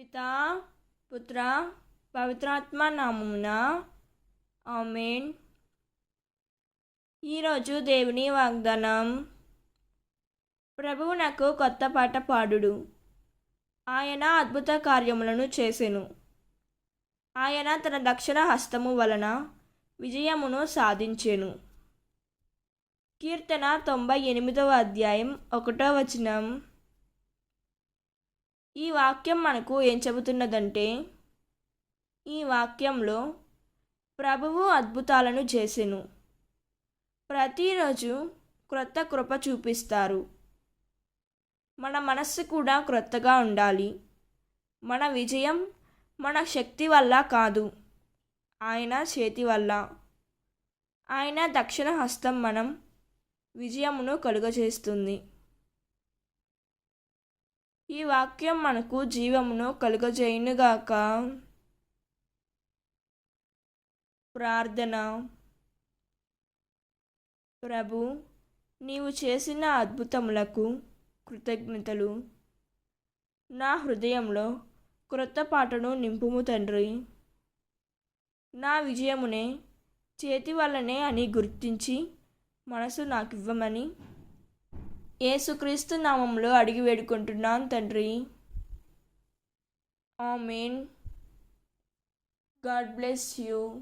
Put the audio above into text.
పితా పుత్ర పవిత్రాత్మ నామమున. ఆమెన్. ఈరోజు దేవుని వాగ్దానం. ప్రభువు నాకు కొత్త పాట పాడుడు. ఆయన అద్భుత కార్యములను చేసెను. ఆయన తన దక్షిణ హస్తము వలన విజయమును సాధించెను. కీర్తన తొంభై ఎనిమిదవ అధ్యాయం ఒకటో వచనం. ఈ వాక్యం మనకు ఏం చెబుతున్నదంటే ఈ వాక్యంలో ప్రభువు అద్భుతాలను చేసెను. ప్రతిరోజు క్రొత్త కృప చూపిస్తారు. మన మనస్సు కూడా క్రొత్తగా ఉండాలి. మన విజయం మన శక్తి వల్ల కాదు. ఆయన చేతి వల్ల. ఆయన దక్షిణ హస్తం మనం విజయమును కలుగజేస్తుంది. ఈ వాక్యం మనకు జీవమును కలుగజేయునుగాక. ప్రార్థన. ప్రభు నీవు చేసిన అద్భుతములకు కృతజ్ఞతలు. నా హృదయంలో క్రొత్త పాటను నింపుము తండ్రి. నా విజయమునే చేతి వల్లనే అని గుర్తించి మనసు నాకు ఇవ్వమని యేసుక్రీస్తు నామంలో అడిగి వేడుకుంటున్నాను తండ్రి. ఆమెన్. God bless you.